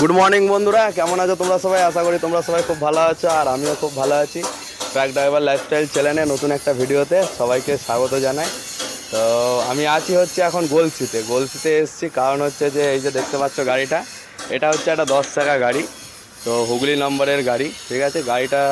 Good morning বন্ধুরা। কেমন আছো তোমরা সবাই? আশা করি তোমরা সবাই খুব ভালো আছো, আর আমিও খুব ভালো আছি। ট্র্যাক ড্রাইভার লাইফস্টাইল চ্যানেলে নতুন একটা ভিডিওতে সবাইকে স্বাগত জানাই। তো আমি আছি হচ্ছে এখন গোলসিতে। গোলসিতে এসেছি, কারণ হচ্ছে যে এই যে দেখতে পাচ্ছ গাড়িটা, এটা হচ্ছে একটা দশ চাকা গাড়ি। তো হুগলি নম্বরের গাড়ি, ঠিক আছে? গাড়িটা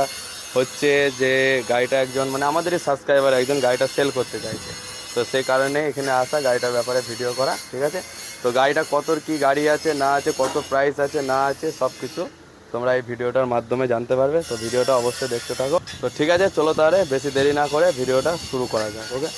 হচ্ছে যে গাড়িটা একজন মানে আমাদেরই সাবস্ক্রাইবার একজন গাড়িটা সেল করতে চাইছে। তো সেই কারণে এখানে আসা, গাড়িটার ব্যাপারে ভিডিও করা, ঠিক আছে? তো গাড়িটা কতর কি গাড়ি আছে, না আছে, কত প্রাইস আছে, না আছে সব কিছু তোমরা এই ভিডিওটার মাধ্যমে জানতে পারবে। তো ভিডিওটা অবশ্যই দেখতে থাকো। তো ঠিক আছে, চলো তাহলে বেশি দেরি না করে ভিডিওটা শুরু করা যাক ওকে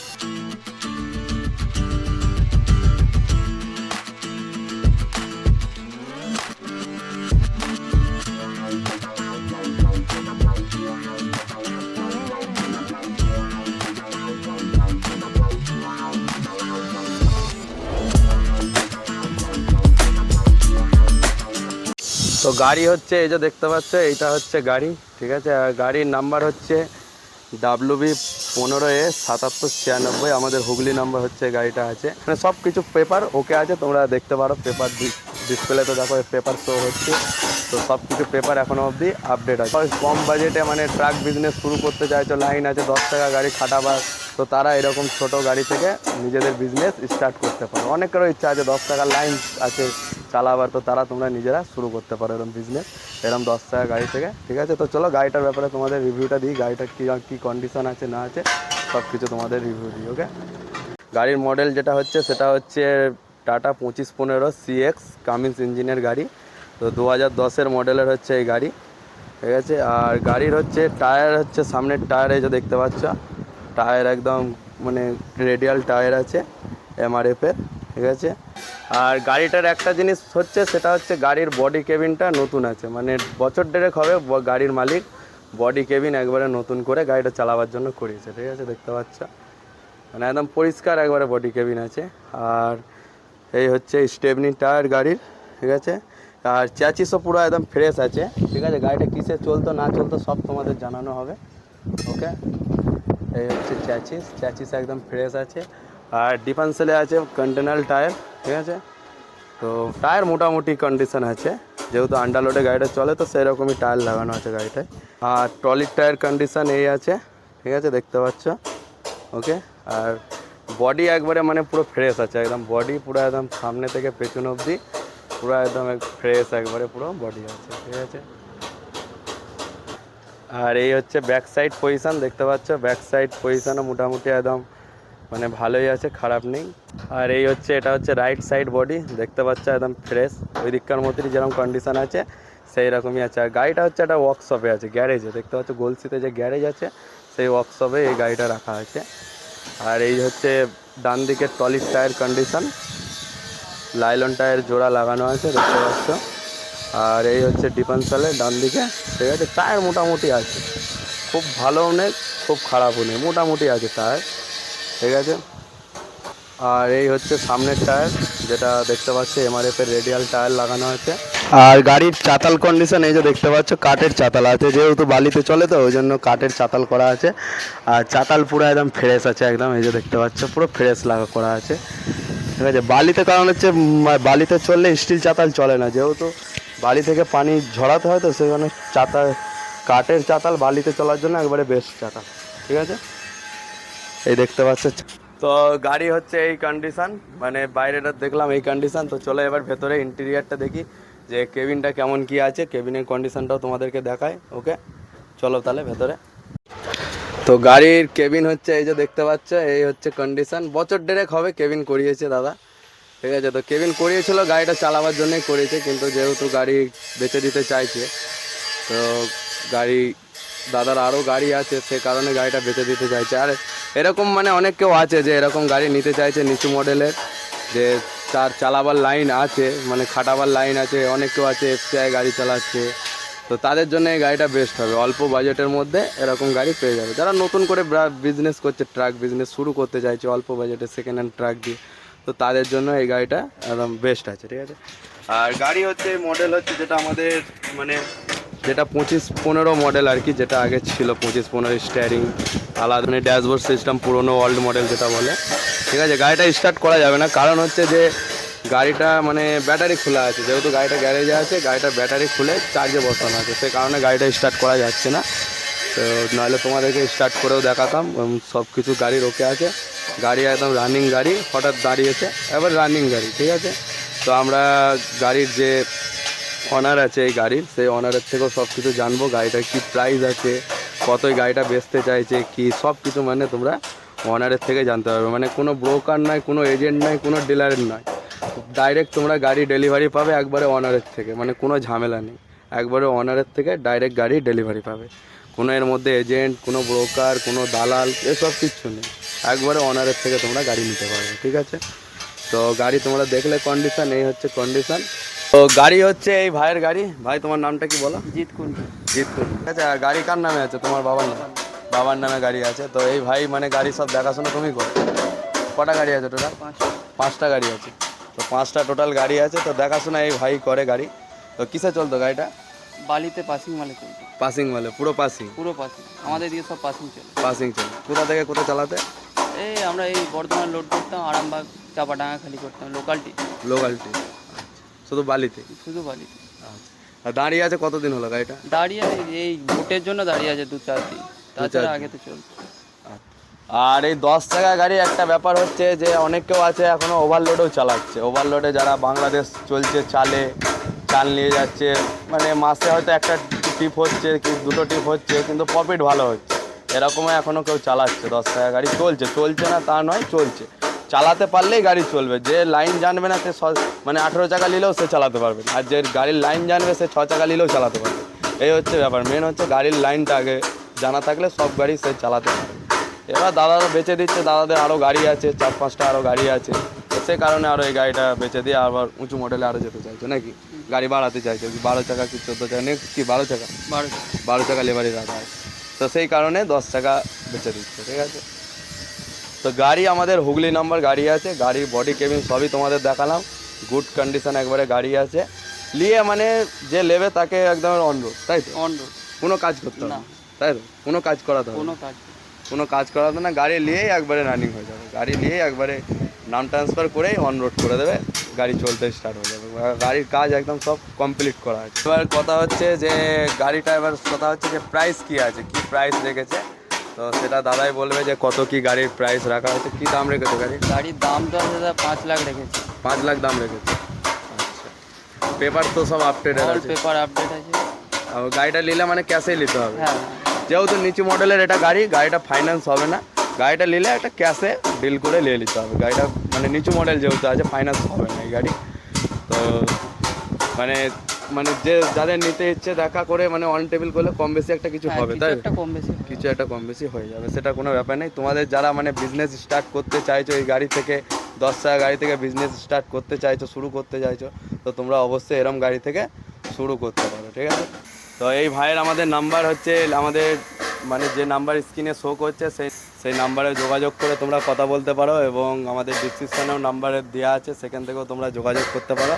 তো গাড়ি হচ্ছে, এই যে দেখতে পাচ্ছ, এইটা হচ্ছে গাড়ি, ঠিক আছে? গাড়ির নাম্বার হচ্ছে ডাব্লু বি পনেরো এ সাতাত্তর ছিয়ানব্বই, আমাদের হুগলি নাম্বার হচ্ছে গাড়িটা আছে। মানে সব কিছু পেপার ওকে আছে, তোমরা দেখতে পারো পেপার ডিসপ্লেতে দেখো পেপার শো হচ্ছে। তো সব কিছু পেপার এখনও অবধি আপডেট আছে। কম বাজেটে মানে ট্রাক বিজনেস শুরু করতে চাইছো লাইন আছে, দশ টাকা গাড়ি খাটাবার তো তারা এরকম ছোট গাড়ি থেকে নিজেদের বিজনেস স্টার্ট করতে পারে। অনেকেরও ইচ্ছা আছে, দশ টাকার লাইন আছে চালাবার তো তারা তোমরা নিজেরা শুরু করতে পারো এরকম বিজনেস এরকম দশ টাকা গাড়ি থেকে, ঠিক আছে? তো চলো গাড়িটার ব্যাপারে তোমাদের রিভিউটা দিই গাড়িটার কী কী কন্ডিশন আছে, না আছে সব কিছু তোমাদের রিভিউ দিই ওকে গাড়ির মডেল যেটা হচ্ছে, সেটা হচ্ছে টাটা পঁচিশ পনেরো সিএক্স কামিন্স ইঞ্জিনের গাড়ি। তো দু হাজার দশের মডেলের হচ্ছে এই গাড়ি, ঠিক আছে? আর গাড়ির হচ্ছে টায়ার হচ্ছে, সামনের টায়ার যে দেখতে পাচ্ছ টায়ার একদম মানে রেডিয়াল টায়ার আছে এমআরএফের ঠিক আছে? আর গাড়িটার একটা জিনিস হচ্ছে, সেটা হচ্ছে গাড়ির বডি কেবিনটা নতুন আছে। মানে বছর দেড়েক হবে গাড়ির মালিক বডি কেবিন একবারে নতুন করে গাড়িটা চালাবার জন্য করিয়েছে, ঠিক আছে? দেখতে পাচ্ছ? মানে একদম পরিষ্কার একবারে বডি কেবিন আছে। আর এই হচ্ছে স্টেপনি টায়ার গাড়ির, ঠিক আছে? আর চ্যাচিসও পুরো একদম ফ্রেশ আছে, ঠিক আছে? গাড়িটা কিসে চলতো, না চলতো সব তোমাদের জানানো হবে ওকে এই হচ্ছে চ্যাচিস চ্যাচিস একদম ফ্রেশ আছে। আর ডিফেন্সেলে আছে কন্টেনার টায়ার ঠিক আছে? তো টায়ার মোটামুটি কন্ডিশন আছে। যেহেতু আন্ডারলোডে গাড়িটা চলে, তো সেরকমই টায়ার লাগানো আছে গাড়িটায়। আর ট্রলির টায়ার কন্ডিশন এই আছে, ঠিক আছে? দেখতে পাচ্ছ? ওকে আর বডি একবারে মানে পুরো ফ্রেশ আছে, একদম বডি পুরো একদম সামনে থেকে পেছন অবধি, পুরো একদম ফ্রেশ একবারে পুরো বডি আছে, ঠিক আছে? আর এই হচ্ছে ব্যাক সাইড পজিশন দেখতে পাচ্ছ? ব্যাক সাইড পজিশনও মোটামুটি একদম মানে ভালোই আছে, খারাপ নেই। আর এই হচ্ছে, এটা হচ্ছে রাইট সাইড বডি দেখতে পাচ্ছ একদম ফ্রেশ ওই দিককার মতোই যেরকম কন্ডিশন আছে সেই রকমই আছে। আর গাড়িটা হচ্ছে একটা ওয়ার্কশপে আছে গ্যারেজে দেখতে পাচ্ছ গোলসিতে যে গ্যারেজ আছে, সেই ওয়ার্কশপে এই গাড়িটা রাখা আছে। আর এই হচ্ছে ডান দিকের টলির টায়ার কন্ডিশন লাইলন টায়ার জোড়া লাগানো আছে, দেখতে পাচ্ছ। আর এই হচ্ছে ডিফেন্সালে ডান দিকে, ঠিক আছে টায়ার মোটামুটি আছে। খুব ভালোও নেই, খুব খারাপও নেই, মোটামুটি আছে টায়ার ঠিক আছে? আর এই হচ্ছে সামনের টায়ার, যেটা দেখতে পাচ্ছি এমআরএফ এর রেডিয়াল টায়ার লাগানো আছে। আর গাড়ির চাতাল কন্ডিশন এই যে দেখতে পাচ্ছ, কাঠের চাতাল আছে, যেহেতু বালিতে চলে তো ওই জন্য কাঠের চাতাল করা আছে। আর চাতাল পুরো একদম ফ্রেশ আছে একদম, এই যে দেখতে পাচ্ছ, পুরো ফ্রেশ লাগা করা আছে। ঠিক আছে, বালিতে কারণ হচ্ছে বালিতে চললে স্টিল চাতাল চলে না, যেহেতু বালি থেকে পানি ঝরাতে হয় তো সেখানে চাতাল, কাঠের চাতাল বালিতে চলার জন্য একবারে বেস্ট চাতাল। ঠিক আছে? এই দেখতে পাচ্ছ তো গাড়ি হচ্ছে এই কন্ডিশন মানে বাইরেটা দেখলাম এই কন্ডিশন তো চলো এবার ভেতরে ইন্টেরিয়ারটা দেখি যে কেবিনটা কেমন কি আছে, কেবিনের কন্ডিশনটাও তোমাদেরকে দেখায় ওকে? চলো তাহলে ভেতরে। তো গাড়ির কেবিন হচ্ছে এই যে দেখতে পাচ্ছ, এই হচ্ছে কন্ডিশন বছর ডেরেক হবে কেবিন করিয়েছে দাদা। ঠিক আছে, তো কেবিন করিয়েছিল, গাড়িটা চালাবার জন্যই করিয়েছে, কিন্তু যেহেতু গাড়ি বেচে দিতে চাইছে, তো গাড়ি দাদার আরও গাড়ি আছে, সে কারণে গাড়িটা বেচে দিতে চাইছে। আর এরকম মানে অনেক কেউ আছে যে এরকম গাড়ি নিতে চাইছে নিচু মডেলের, যে তার চালাবার লাইন আছে মানে খাটাবার লাইন আছে, অনেক কেউ আছে এফসিআই গাড়ি চালাচ্ছে। তো তাদের জন্য এই গাড়িটা বেস্ট হবে, অল্প বাজেটের মধ্যে এরকম গাড়ি পেয়ে যাবে। যারা নতুন করে বিজনেস করছে ট্রাক বিজনেস শুরু করতে চাইছে, অল্প বাজেটে সেকেন্ড হ্যান্ড ট্রাক দিয়ে, তো তাদের জন্য এই গাড়িটা একদম বেস্ট আছে, ঠিক আছে? আর গাড়ি হচ্ছে মডেল হচ্ছে যেটা আমাদের মানে যেটা পঁচিশ পনেরো মডেল আর কি, যেটা আগে ছিল পঁচিশ পনেরো স্টিয়ারিং আলাদা মানে ড্যাশবোর্ড সিস্টেম পুরোনো ওল্ড মডেল যেটা বলে। ঠিক আছে, গাড়িটা স্টার্ট করা যাবে না। কারণ হচ্ছে যে গাড়িটা মানে ব্যাটারি খোলা আছে। যেহেতু গাড়িটা গ্যারেজে আছে গাড়িটার ব্যাটারি খুলে চার্জে বসানো আছে। সে কারণে গাড়িটা স্টার্ট করা যাচ্ছে না। তো নাহলে তোমাদেরকে স্টার্ট করেও দেখাতাম সব কিছু গাড়ি ওকে আছে। গাড়ি একদম রানিং গাড়ি, হঠাৎ দাঁড়িয়েছে, এবার রানিং গাড়ি, ঠিক আছে? তো আমরা গাড়ির যে অনার আছে এই গাড়ির। সেই অনারের থেকেও সব কিছু জানব, গাড়িটার কী প্রাইস আছে, কতই গাড়িটা বেচতে চাইছে, কি সব কিছু মানে তোমরা অনারের থেকে জানতে পারবে। মানে কোনো ব্রোকার নয়, কোনো এজেন্ট নয়, কোনো ডিলারের নয়। ডাইরেক্ট তোমরা গাড়ি ডেলিভারি পাবে একবারে অনারের থেকে মানে কোনো ঝামেলা নেই। একবারে অনারের থেকে ডাইরেক্ট গাড়ি ডেলিভারি পাবে। কোনো এর মধ্যে এজেন্ট কোনো ব্রোকার কোনো দালাল, এসব কিচ্ছু নেই। একবারে অনারের থেকে তোমরা গাড়ি নিতে পারবে, ঠিক আছে? তো গাড়ি তোমরা দেখলে কন্ডিশন এই হচ্ছে কন্ডিশন তো গাড়ি হচ্ছে এই ভাইয়ের গাড়ি। ভাই তোমার নামটা কি বলো? জিত কুন্ডু। জিতপুর ঠিক আছে আর গাড়ি কার নামে আছে? তোমার বাবার নাম। বাবার নামে গাড়ি আছে। তো এই ভাই মানে গাড়ি সব দেখাশোনা তুমি করো। কটা গাড়ি আছে টোটাল পাঁচ পাঁচটা গাড়ি আছে। তো পাঁচটা টোটাল গাড়ি আছে। তো দেখাশোনা এই ভাই করে গাড়ি। তো কিসে চলতো গাড়িটা? বালিতে পাসিং মালে চলতো। পাসিং মানে পুরো পাসিং পুরো পাসিং আমাদের দিকে সব পাসিং চলে। পাসিং চলে। কোথা থেকে কোথা চালাতে? এই আমরা এই বর্ধমান লোড করতাম আরামবাগ চাপাডাঙ্গা খালি করতাম লোকালটি লোকালটি শুধু বালিতে? শুধু বালিতে। আচ্ছা। আর দাঁড়িয়ে আছে কতদিন হলো গাড়িটা? দাঁড়িয়ে আছে এই ভোটের জন্য দাঁড়িয়ে আছে দু চার দিন। তাছাড়া আগে তো চলতো আর এই দশ টাকা গাড়ি একটা ব্যাপার হচ্ছে যে অনেক কেউ আছে এখনও ওভারলোডেও চালাচ্ছে। ওভারলোডে যারা বাংলাদেশ চলছে চালে চাল নিয়ে যাচ্ছে মানে মাসে হয়তো একটা টিপ হচ্ছে কি দুটো টিপ হচ্ছে কিন্তু প্রফিট ভালো হচ্ছে। এরকমও এখনও কেউ চালাচ্ছে দশ টাকা গাড়ি। চলছে চলছে না তা নয় চলছে। চালাতে পারলেই গাড়ি চলবে। যে লাইন জানবে না সে মানে আঠেরো চাকা নিলেও সে চালাতে পারবে আর যে গাড়ির লাইন জানবে সে ছ চাকা নিলেও চালাতে পারবে এই হচ্ছে ব্যাপার। মেন হচ্ছে গাড়ির লাইনটা আগে জানা থাকলে সব গাড়ি সে চালাতে পারবে। এবার দাদারা বেচে দিচ্ছে। দাদাদের আরও গাড়ি আছে চার পাঁচটা আরও গাড়ি আছে। তো সে কারণে আরও এই গাড়িটা বেচে দিয়ে আবার উঁচু মডেলে আরও যেতে চাইছে নাকি? গাড়ি বাড়াতে চাইছে। কি বারো চাকা কি চোদ্দ চাকা নেক্সট কি বারো চাকা? বারো বারো টাকা লেবারি রাখা আছে তো সেই কারণে দশ টাকা বেচে দিচ্ছে ঠিক আছে? তো গাড়ি আমাদের হুগলি নাম্বার গাড়ি আছে গাড়ির বডি কেবিন সবই তোমাদের দেখালাম। গুড কন্ডিশন একবারে গাড়ি আছে। নিয়ে মানে যে নেবে তাকে একদম অনুরোধ তাই তো? অন রোড কোনো কাজ করতে হবে না। তাই তো? কোনো কাজ করাতে হবে কোনো কাজ। কোনো কাজ করাতে না গাড়ি নিয়েই একবারে রানিং হয়ে যাবে। গাড়ি নিয়েই একবারে নাম ট্রান্সফার করেই অন রোড করে দেবে গাড়ি চলতে স্টার্ট হয়ে যাবে। গাড়ির কাজ একদম সব কমপ্লিট করা আছে। এবার কথা হচ্ছে যে গাড়িটা এবার কথা হচ্ছে যে প্রাইস কী আছে কী প্রাইস রেখেছে? তো সেটা দাদাই বলবে যে কত কি গাড়ির প্রাইস রাখা হয়েছে কি দাম রেখেছে গাড়ি গাড়ির দাম দশ হাজার পাঁচ লাখ রেখেছে। পাঁচ লাখ দাম রেখেছে? আচ্ছা। পেপার তো সব আপডেট আছে। পেপার আপডেট আছে। আর গাড়িটা নিলে মানে ক্যাশেই নিতে হবে। হ্যাঁ। যেহেতু নিচু মডেলের এটা গাড়ি গাড়িটা ফাইন্যান্স হবে না। গাড়িটা নিলে একটা ক্যাশে ডিল করে নিয়ে নিতে হবে। গাড়িটা মানে নিচু মডেল যেহেতু আছে ফাইন্যান্স হবে না এই গাড়ি। তো মানে মানে যে যাদের নিতে ইচ্ছে দেখা করে মানে অন টেবিল করলে কম বেশি একটা কিছু হ্যাঁ, হবে তাই? একটা কম বেশি কিছু একটা কম বেশি হয়ে যাবে সেটা কোনো ব্যাপার নেই। তোমাদের যারা মানে বিজনেস স্টার্ট করতে চাইছো এই গাড়ি থেকে দশ টাকা গাড়ি থেকে বিজনেস স্টার্ট করতে চাইছো শুরু করতে চাইছো তো তোমরা অবশ্যই এরম গাড়ি থেকে শুরু করতে পারো ঠিক আছে? তো এই ভাইয়ের আমাদের নাম্বার হচ্ছে আমাদের মানে যে নাম্বার স্ক্রিনে শো করছে সেই সেই নাম্বারে যোগাযোগ করে তোমরা কথা বলতে পারো এবং আমাদের ডিসক্রিপশানেও নাম্বারে দেওয়া আছে সেখান থেকেও তোমরা যোগাযোগ করতে পারো।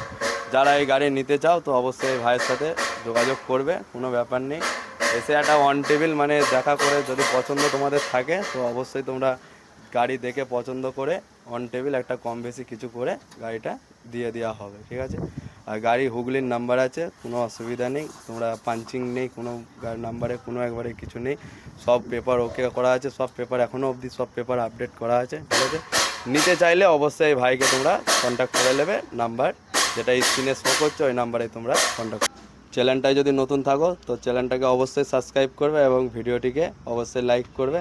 যারা এই গাড়ি নিতে চাও, তো অবশ্যই ভাইয়ের সাথে যোগাযোগ করবে, কোনো ব্যাপার নেই। এসে একটা ওয়ান টেবিল মানে দেখা করে যদি পছন্দ তোমাদের থাকে, তো অবশ্যই তোমরা গাড়ি দেখে পছন্দ করে ওয়ান টেবিল একটা কম বেশি কিছু করে গাড়িটা দিয়ে দেওয়া হবে, ঠিক আছে? আর গাড়ি হুগলির নাম্বার আছে, কোনো অসুবিধা নেই, তোমরা পাঞ্চিং নেই, কোনো নাম্বারে কোনো একবারে কিছু নেই। সব পেপার ওকে করা আছে, সব পেপার এখনও অবধি সব পেপার আপডেট করা আছে, ঠিক আছে? নিতে চাইলে অবশ্যই ভাইকে তোমরা কন্ট্যাক্ট করে নেবে নাম্বার যেটা স্ক্রিনে শো করছে ওই নাম্বারে তোমরা কন্ট্যাক্ট চ্যানেলটায় যদি নতুন থাকো, তো চ্যানেলটাকে অবশ্যই সাবস্ক্রাইব করবে এবং ভিডিওটিকে অবশ্যই লাইক করবে।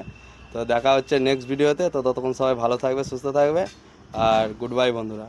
তো দেখা হচ্ছে নেক্সট ভিডিওতে তো ততক্ষণ সবাই ভালো থাকবে, সুস্থ থাকবে, আর গুড বাই বন্ধুরা।